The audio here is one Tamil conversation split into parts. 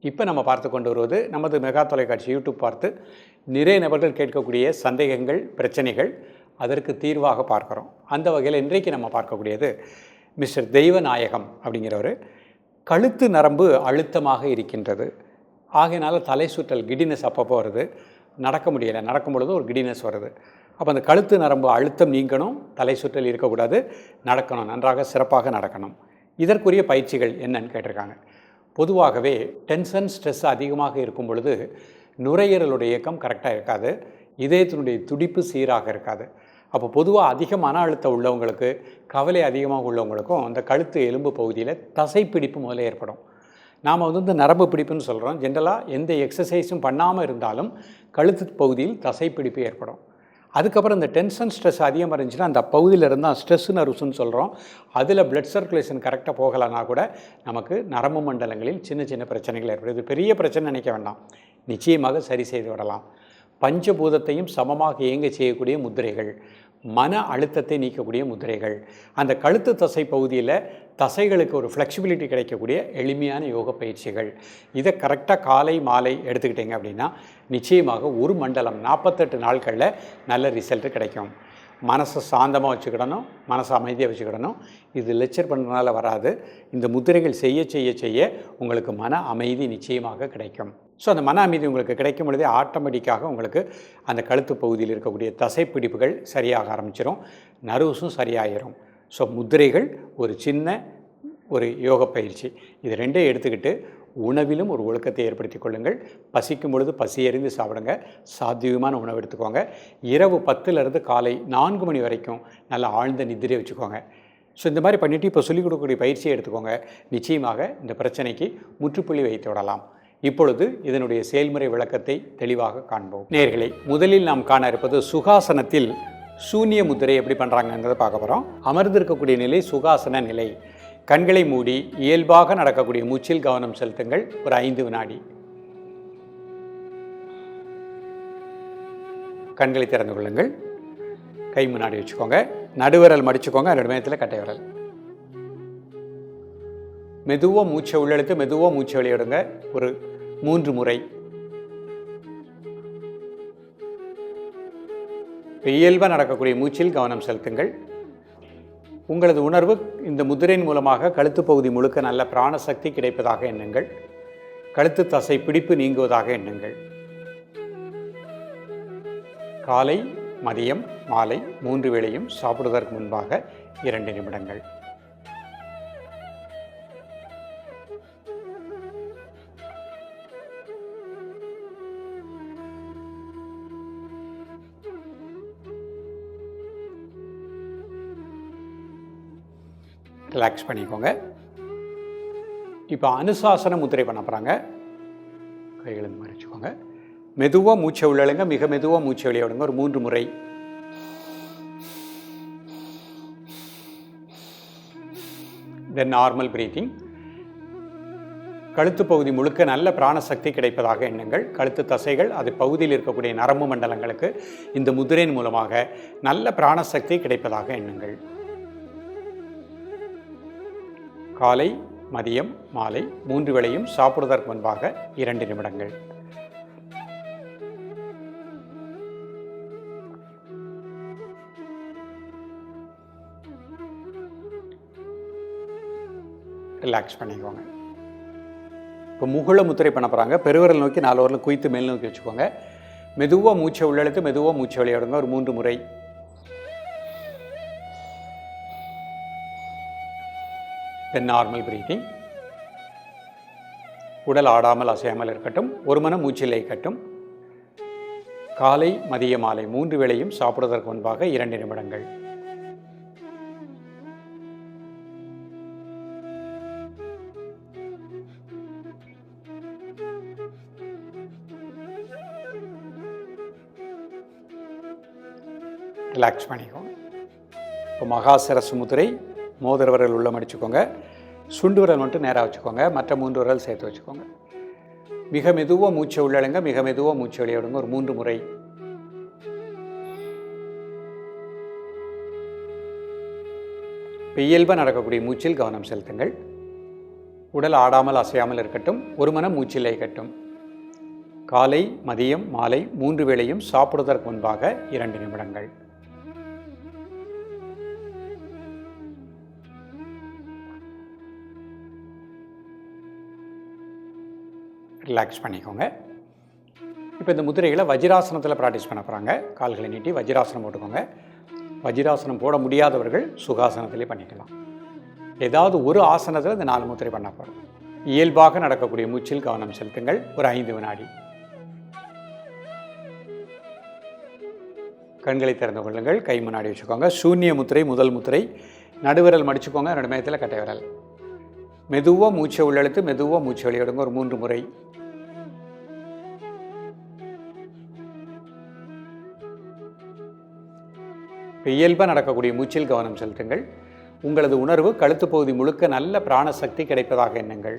இப்போ நம்ம பார்த்து கொண்டு வருவது நமது மெகா தொலைக்காட்சி யூடியூப் பார்த்து நிறைய நபர்கள் கேட்கக்கூடிய சந்தேகங்கள் பிரச்சனைகள் அதற்கு தீர்வாக பார்க்குறோம். அந்த வகையில் இன்றைக்கு நம்ம பார்க்கக்கூடியது மிஸ்டர் தெய்வநாயகம் அப்படிங்கிறவர். கழுத்து நரம்பு அழுத்தமாக இருக்கின்றது. ஆகையினால தலை சுற்றல் கிடினஸ் அப்பப்போ வருது நடக்க முடியலை. நடக்கும் பொழுது ஒரு கிடினஸ் வருது. அப்போ அந்த கழுத்து நரம்பு அழுத்தம் நீங்கணும். தலை சுற்றல் இருக்கக்கூடாது. நடக்கணும். நன்றாக சிறப்பாக நடக்கணும். இதற்குரிய பயிற்சிகள் என்னன்னு கேட்டிருக்காங்க. பொதுவாகவே டென்ஷன் ஸ்ட்ரெஸ் அதிகமாக இருக்கும் பொழுது நுரையீரலுடைய இயக்கம் கரெக்டாக இருக்காது. இதயத்தினுடைய துடிப்பு சீராக இருக்காது. அப்போ பொதுவாக அதிக மன அழுத்தம் உள்ளவங்களுக்கு கவலை அதிகமாக உள்ளவங்களுக்கும் அந்த கழுத்து எலும்பு பகுதியில் தசைப்பிடிப்பு முதல்ல ஏற்படும். நாம் வந்து இந்த நரம்பு பிடிப்புன்னு சொல்கிறோம் ஜென்ரலாக எந்த எக்ஸசைஸும் பண்ணாமல் இருந்தாலும் கழுத்து பகுதியில் தசைப்பிடிப்பு ஏற்படும். அதுக்கப்புறம் இந்த டென்ஷன் ஸ்ட்ரெஸ் அதிகமாக இருந்துச்சுன்னா அந்த பகுதியில் இருந்தால் ஸ்ட்ரெஸ் நர்வ்ஸ்னு சொல்கிறோம் அதில் பிளட் சர்க்குலேஷன் கரெக்டாக போகலைன்னா கூட நமக்கு நரம்பு மண்டலங்களில் சின்ன சின்ன பிரச்சனைகள் ஏற்படும். இது பெரிய பிரச்சனை நினைக்க வேண்டாம். நிச்சயமாக சரி செய்து விடலாம். பஞ்சபூதத்தையும் சமமாக இயங்க செய்யக்கூடிய முத்திரைகள். மன அழுத்தத்தை நீக்கக்கூடிய முத்திரைகள் அந்த கழுத்து தசை பகுதியில் தசைகளுக்கு ஒரு ஃப்ளெக்சிபிலிட்டி கிடைக்கக்கூடிய எளிமையான யோக பயிற்சிகள். இதை கரெக்டாக காலை மாலை எடுத்துக்கிட்டிங்க அப்படின்னா நிச்சயமாக ஒரு மண்டலம் நாற்பத்தெட்டு நாட்களில் நல்ல ரிசல்ட் கிடைக்கும். மனசை சாந்தமாக வச்சுக்கிடணும் மனசை அமைதியாக வச்சுக்கிடணும். இது லெக்சர் பண்ணுறதுனால வராது. இந்த முத்திரைகள் செய்ய செய்ய செய்ய உங்களுக்கு மன அமைதி நிச்சயமாக கிடைக்கும். ஸோ அந்த மன அமைதி உங்களுக்கு கிடைக்கும் பொழுதே ஆட்டோமேட்டிக்காக உங்களுக்கு அந்த கழுத்து பகுதியில் இருக்கக்கூடிய தசைப்பிடிப்புகள் சரியாக ஆரம்பிச்சிடும் நர்வஸும் சரியாயிரும். ஸோ முதிரைகள் ஒரு சின்ன ஒரு யோக பயிற்சி. இது ரெண்டையும் எடுத்துக்கிட்டு உணவிலும் ஒரு ஒழுக்கத்தை ஏற்படுத்தி கொள்ளுங்கள். பசிக்கும் பொழுது பசி எறிந்து சாப்பிடுங்க. சாத்தியமான உணவு எடுத்துக்கோங்க. இரவு பத்துலேருந்து காலை நான்கு மணி வரைக்கும் நல்ல ஆழ்ந்த நிதிரை வச்சுக்கோங்க. ஸோ இந்த மாதிரி பண்ணிவிட்டு இப்போ சொல்லிக் கொடுக்கக்கூடிய பயிற்சியை எடுத்துக்கோங்க. நிச்சயமாக இந்த பிரச்சனைக்கு முற்றுப்புள்ளி வைத்து விடலாம். இப்பொழுது இதனுடைய செயல்முறை விளக்கத்தை தெளிவாக காண்போம். நேர்களை முதலில் நாம் காண இருப்பது சுகாசனத்தில் சூன்ய முத்திரை எப்படி பண்ணுறாங்கங்கிறத பார்க்க போகிறோம் அமர்ந்திருக்கக்கூடிய நிலை சுகாசன நிலை. கண்களை மூடி இயல்பாக நடக்கக்கூடிய மூச்சில் கவனம் செலுத்துங்கள். ஒரு ஐந்து வினாடி. கண்களை திறந்து கொள்ளுங்கள். கை முன்னாடி வச்சுக்கோங்க. நடுவிரல் மடிச்சுக்கோங்க. நடுமயத்தில் கட்டை விரல். மெதுவாக மூச்சை உள்ளெழுத்து மெதுவாக மூச்சை வெளியிடுங்க. ஒரு மூன்று முறை. இயல்பாக நடக்கக்கூடிய மூச்சில் கவனம் செலுத்துங்கள். உங்களது உணர்வு இந்த முதிரையின் மூலமாக கழுத்து பகுதி முழுக்க நல்ல பிராணசக்தி கிடைப்பதாக எண்ணுங்கள். கழுத்து தசை பிடிப்பு நீங்குவதாக எண்ணுங்கள். காலை மதியம் மாலை மூன்று வேளையும் சாப்பிடுவதற்கு முன்பாக இரண்டு நிமிடங்கள். ரிலாக்ஸ் பண்ணிக்கோங்க. இப்போ அனுசாசன முத்திரை பண்ண போகிறாங்க கைகளை மறைச்சிக்கோங்க. வச்சுக்கோங்க மெதுவாக மூச்சை உள்ளழுங்க. மிக மெதுவாக மூச்சை வெளியே விடுங்க. ஒரு மூன்று முறை. தென் நார்மல் பிரீத்திங் கழுத்து பகுதி முழுக்க நல்ல பிராணசக்தி கிடைப்பதாக எண்ணுங்கள். கழுத்து தசைகள் அது பகுதியில் இருக்கக்கூடிய நரம்பு மண்டலங்களுக்கு இந்த முதிரையின் மூலமாக நல்ல பிராணசக்தி கிடைப்பதாக எண்ணுங்கள். காலை மதியம் மாலை மூன்று வேளையும் சாப்பிடுவதற்கு முன்பாக இரண்டு நிமிடங்கள். ரிலாக்ஸ் பண்ணிக்கோங்க. இப்போ முகுள முத்திரை பண்ண போகிறாங்க பெருவிரல் நோக்கி நாலு வரல குயித்து மேல் நோக்கி வச்சுக்கோங்க. மெதுவாக மூச்சை உள்ளெழுத்து மெதுவாக மூச்சை விளையாடுங்க ஒரு மூன்று முறை. தென் நார்மல் பிரீத்திங் உடல் ஆடாமல் அசையாமல் இருக்கட்டும். ஒரு மன மூச்சில் கட்டும் காலை மதிய மாலை மூன்று வேளையும் சாப்பிடுவதற்கு முன்பாக இரண்டு நிமிடங்கள். ரிலாக்ஸ் பண்ணிக்கோங்க இப்போ மகாசிரசு முதிரை மோதிர விரல் உள்ள மடிச்சுக்கோங்க சுண்டு விரல் மட்டும் நேராக வச்சுக்கோங்க. மற்ற மூன்று விரல் சேர்த்து வச்சுக்கோங்க. மிக மெதுவாக மூச்சை உள்ளழுங்க மிக மெதுவாக மூச்சை வெளியிடுங்க. ஒரு மூன்று முறை. இயல்பாக நடக்கக்கூடிய மூச்சில் கவனம் செலுத்துங்கள். உடல் ஆடாமல் அசையாமல் இருக்கட்டும். ஒரு மனம் மூச்சில் கட்டும் காலை மதியம் மாலை மூன்று வேளையும் சாப்பிடுவதற்கு முன்பாக இரண்டு நிமிடங்கள். ரிலாக்ஸ் பண்ணிக்கோங்க. இப்போ இந்த முதிரைகளை வஜிராசனத்தில் ப்ராக்டிஸ் பண்ண போகிறாங்க கால்களை நீட்டி வஜ்ராசனம் போட்டுக்கோங்க. வஜ்ராசனம் போட முடியாதவர்கள் சுகாசனத்திலே பண்ணிக்கலாம். ஏதாவது ஒரு ஆசனத்தில் இந்த நாலு முத்திரை பண்ண போகிறோம் இயல்பாக நடக்கக்கூடிய மூச்சில் கவனம் செலுத்துங்கள். ஒரு ஐந்து வினாடி. கண்களை திறந்து கொள்ளுங்கள். கை முன்னாடி வச்சுக்கோங்க. சூன்ய முத்திரை முதல் முத்திரை. நடுவிரல் மடிச்சுக்கோங்க. ரெண்டு மேத்தில் கட்டை விரல். மெதுவாக மூச்சை உள்ளெழுத்து மெதுவாக மூச்சை வெளியிடுங்க. ஒரு மூன்று முறை. இப்போ இயல்பாக நடக்கக்கூடிய மூச்சில் கவனம் செலுத்துங்கள். உங்களது உணர்வு கழுத்து பகுதி முழுக்க நல்ல பிராணசக்தி கிடைப்பதாக எண்ணுங்கள்.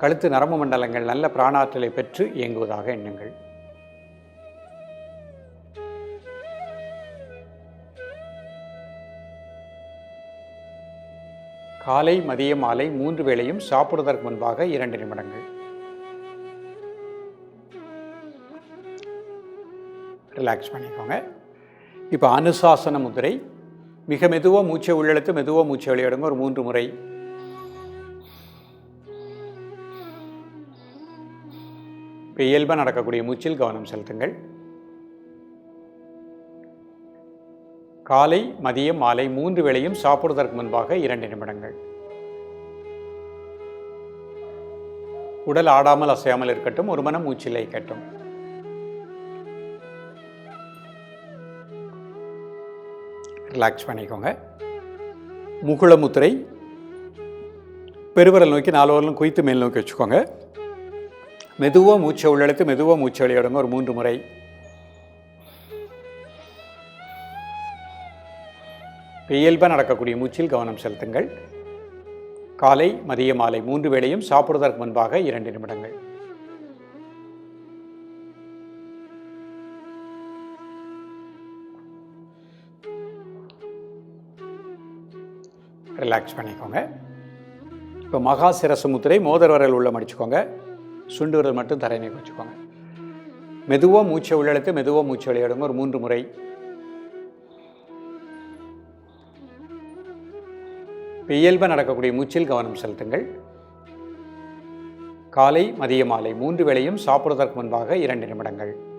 கழுத்து நரம்பு மண்டலங்கள் நல்ல பிராணாற்றலை பெற்று இயங்குவதாக எண்ணுங்கள். காலை மதிய மாலை மூன்று வேளையும் சாப்பிடுவதற்கு முன்பாக இரண்டு நிமிடங்கள். ரிலாக்ஸ் பண்ணிக்கோங்க. இப்போ அனுசாசன முதிரை மிக மெதுவாக மூச்சை உள்ளெழுத்து மெதுவாக மூச்சை வெளியிடுங்க. ஒரு மூன்று முறை. இப்போ இயல்பாக நடக்கக்கூடிய மூச்சில் கவனம் செலுத்துங்கள். காலை மதியம் மாலை மூன்று வேளையும் சாப்பிடுவதற்கு முன்பாக இரண்டு நிமிடங்கள். உடல் ஆடாமல் அசையாமல் இருக்கட்டும் ஒரு மனம் மூச்சில்லை கட்டும் ரிலாக்ஸ் பண்ணிக்கோங்க. முகுளமுத்திரை பெருவரல் நோக்கி நாலு வரலும் குய்த்து மேல் நோக்கி வச்சுக்கோங்க. மெதுவாக மூச்சை உள்ளெடுத்து மெதுவாக மூச்சை வெளியிடுங்க ஒரு மூன்று முறை. இயல்பாக நடக்கக்கூடிய மூச்சில் கவனம் செலுத்துங்கள். காலை மதிய மாலை மூன்று வேளையும் சாப்பிடுவதற்கு முன்பாக இரண்டு நிமிடங்கள். ரிலாக்ஸ் பண்ணிக்கோங்க. இப்போ மகா சிரசு முத்திரை மோதிர உள்ள மடிச்சுக்கோங்க. சுண்டு விரல் மட்டும் தரையினை வச்சுக்கோங்க. மெதுவாக மூச்சை உள்ளெழுத்து மெதுவாக மூச்சை வெளியிடுங்க. ஒரு மூன்று முறை. இயல்பாக நடக்கக்கூடிய மூச்சில் கவனம் செலுத்துங்கள். காலை மதிய மாலை மூன்று வேளையும் சாப்பிடுவதற்கு முன்பாக இரண்டு நிமிடங்கள்.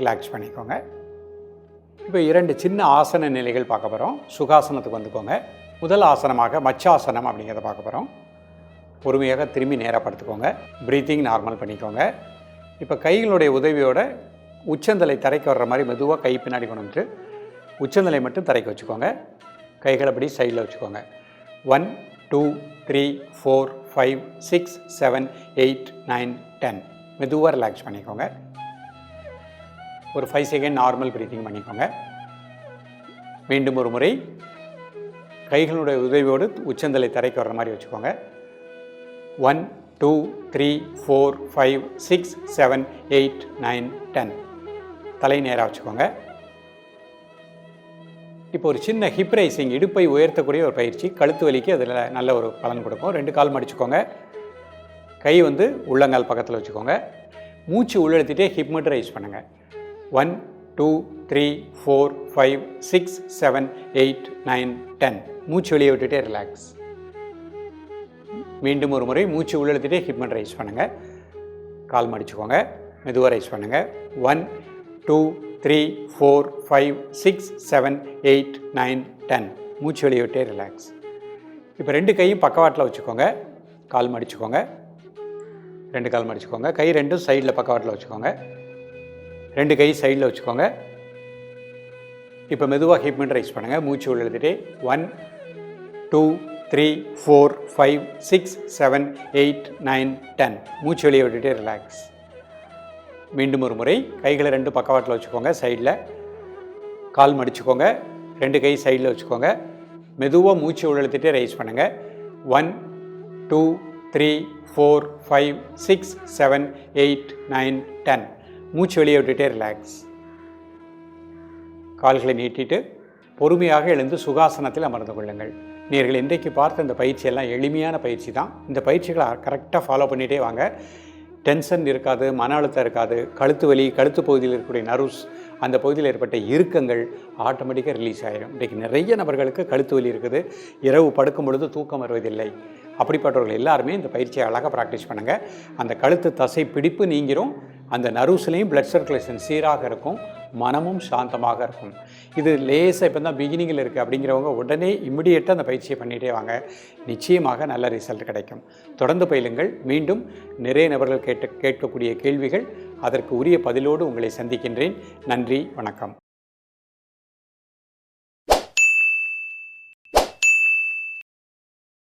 ரிலாக்ஸ் பண்ணிக்கோங்க. இப்போ இரண்டு சின்ன ஆசன நிலைகள் பார்க்க போகிறோம் சுகாசனத்துக்கு வந்துக்கோங்க. முதல் ஆசனமாக மச்சாசனம் அப்படிங்கிறத பார்க்க போகிறோம் பொறுமையாக திரும்பி நேராக படுத்துக்கோங்க. ப்ரீத்திங் நார்மல் பண்ணிக்கோங்க. இப்போ கைகளுடைய உதவியோட உச்சந்தலை தரைக்கு வர்ற மாதிரி மெதுவாக கை பின்னாடி கொண்டு வந்துட்டு உச்சந்தலை மட்டும் தரைக்கு வச்சுக்கோங்க. கைகளை அப்படி சைடில் வச்சுக்கோங்க. One two three four five six seven eight nine ten மெதுவாக ரிலாக்ஸ் பண்ணிக்கோங்க. ஒரு ஃபைவ் செகண்ட் நார்மல் ப்ரீத்திங் பண்ணிக்கோங்க. மீண்டும் ஒரு முறை கைகளுடைய உதவியோடு உச்சந்தலை தரைக்கு வர்ற மாதிரி வச்சுக்கோங்க. One two three four five six seven eight nine ten தலை நேராக வச்சுக்கோங்க. இப்போ ஒரு சின்ன ஹிப் ரைசிங் இடுப்பை உயர்த்தக்கூடிய ஒரு பயிற்சி கழுத்து வலிக்கு அதில் நல்ல ஒரு பலன் கொடுக்கும். ரெண்டு கால் மடிச்சுக்கோங்க. கை வந்து உள்ளங்கால் பக்கத்தில் வச்சுக்கோங்க. மூச்சு உள்ளெழுத்திட்டே ஹிப் மட்டும் ரைஸ் பண்ணுங்கள் one two three four five six seven eight nine ten. மூச்சு வெளியே விட்டுட்டே ரிலாக்ஸ் மீண்டும் ஒரு முறை மூச்சு உள்ளெழுத்திட்டே ஹிப்மன் ரைஸ் பண்ணுங்கள் கால் மடிச்சுக்கோங்க. மெதுவாக ரைஸ் பண்ணுங்கள் one two three four five six seven eight nine ten. மூச்சு வெளியே விட்டே ரிலாக்ஸ் இப்போ ரெண்டு கையும் பக்கவாட்டில் வச்சுக்கோங்க. கால் மடிச்சுக்கோங்க. ரெண்டு கால் மடிச்சுக்கோங்க. கை ரெண்டும் சைடில் பக்கவாட்டில் வச்சுக்கோங்க. ரெண்டு கை சைடில் வச்சுக்கோங்க. இப்போ மெதுவாக ஹிப்மெண்ட் ரைஸ் பண்ணுங்கள் மூச்சு உள்ள எழுதிட்டு one two three four five six seven eight nine ten மூச்சு வெளியே விட்டுட்டு ரிலாக்ஸ் மீண்டும் ஒரு முறை கைகளை ரெண்டு பக்கவாட்டில் வச்சுக்கோங்க சைடில் கால் மடிச்சுக்கோங்க ரெண்டு கை சைடில் வச்சுக்கோங்க. மெதுவாக மூச்சு உள்ளெழுத்துட்டே ரைஸ் பண்ணுங்கள் one two three four five six seven eight nine ten மூச்சு வெளியே விட்டுட்டே ரிலாக்ஸ் கால்களை நீட்டிட்டு பொறுமையாக எழுந்து சுகாசனத்தில் அமர்ந்து கொள்ளுங்கள். நீங்கள் இன்றைக்கு பார்த்த இந்த பயிற்சியெல்லாம் எளிமையான பயிற்சி தான். இந்த பயிற்சிகளை கரெக்டாக ஃபாலோ பண்ணிகிட்டே வாங்க. டென்ஷன் இருக்காது மன அழுத்தம் இருக்காது. கழுத்து வலி கழுத்து பகுதியில் இருக்கக்கூடிய நர்வ்ஸ் அந்த பகுதியில் ஏற்பட்ட இறுக்கங்கள் ஆட்டோமேட்டிக்காக ரிலீஸ் ஆகிடும் இன்றைக்கு நிறைய நபர்களுக்கு கழுத்து வலி இருக்குது. இரவு படுக்கும் பொழுது தூக்கம் வருவதில்லை. அப்படிப்பட்டவர்கள் எல்லாருமே இந்த பயிற்சியை அழகாக ப்ராக்டிஸ் பண்ணுங்கள் அந்த கழுத்து தசை பிடிப்பு நீங்கிரும். அந்த நர்வ்ஸ்லேயும் பிளட் சர்க்குலேஷன் சீராக இருக்கும் மனமும் சாந்தமாக இருக்கும். இது லேசாக இப்போ தான் பிகினிங்கில் இருக்குது அப்படிங்கிறவங்க உடனே இம்மிடியேட்டாக அந்த பயிற்சியை பண்ணிகிட்டே வாங்க. நிச்சயமாக நல்ல ரிசல்ட் கிடைக்கும். தொடர்ந்து பயிலுங்கள். மீண்டும் நிறைய நபர்கள் கேட்டு கேட்கக்கூடிய கேள்விகள் அதற்கு உரிய பதிலோடு உங்களை சந்திக்கின்றேன். நன்றி வணக்கம்.